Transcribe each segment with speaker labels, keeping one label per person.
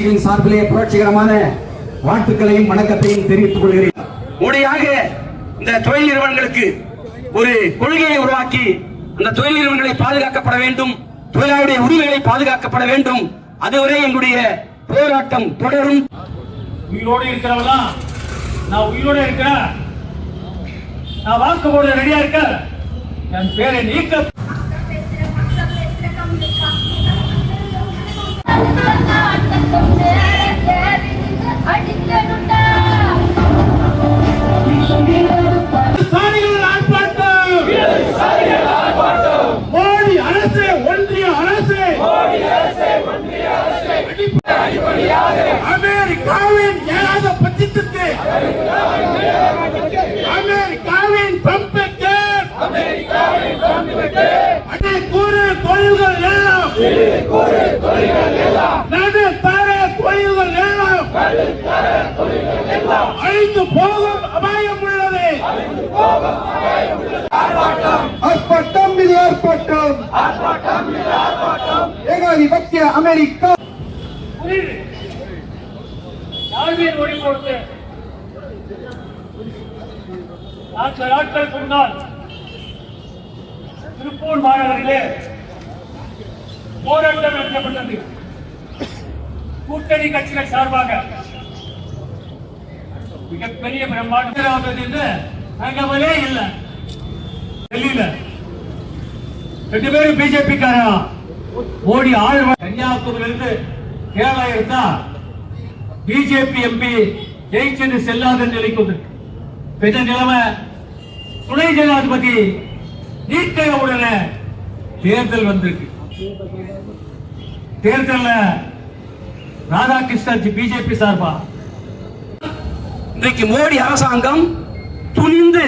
Speaker 1: சார்பிலே புரட்சிகரமான வாழ்த்துக்களையும் வணக்கத்தையும் தெரிவித்துக் கொள்கிறேன்.
Speaker 2: உடையாக இந்த தொழில் நிறுவனங்களுக்கு ஒரு கொள்கையை உருவாக்கி அந்த தொழில் நிறுவனங்களை பாதுகாக்கப்பட வேண்டும் தொழிலாளருடைய உரிமைகளை பாதுகாக்கப்பட வேண்டும். அதுவரை எங்களுடைய போராட்டம் தொடரும்.
Speaker 3: உயிரோடு இருக்கிறவெல்லாம் நான் உயிரோட இருக்கிறேன் நான் வாக்கு போட ரெடியா இருக்க என் பேரை நீக்க சாதிகள் ஆர்ப்பாட்டம். மோடி அரசு ஒன்றிய அரசு. அமெரிக்காவின் ஏழாத அமெரிக்காவின் பம்புக்கு. அடே கூறு தொழில்கள் எல்லாம் நடு தர தொழில்கள் எல்லாம் அழிந்து போகும் அபாயம் உள்ளது
Speaker 1: ஆர்ப்பாட்டம் இது ஆர்ப்பாட்டம். ஏகாதிபத்திய அமெரிக்கா.
Speaker 3: புரியுது நாட்களுக்கு முன்னால் திருப்பூர் மாநகரிலே போராட்டம் நடத்தப்பட்டது. கூட்டணி கட்சிகள் சார்பாக மிகப்பெரிய பிரம்மாண்டம். தகவலே இல்லை. டெல்லியில. ரெண்டு பேரும் பிஜேபி ஓடி மோடி ஆள் கன்னியாகுமரியில இருந்து கேரளா இருந்தா பிஜேபி எம்பி ஜெயிச்சென்று செல்லாத நிலைக்கு வந்திருக்கு இந்த நிலைமை துணை ஜனாதிபதி நீக்க உடனே தேர்தல் வந்திருக்கு. தேர்தல்ல ராதாகிருஷ்ணன் பிஜேபி சார்பா?
Speaker 2: இன்றைக்கு மோடி அரசாங்கம் துணிந்து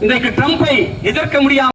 Speaker 2: இன்றைக்கு ட்ரம்பை எதிர்க்க முடியாமல்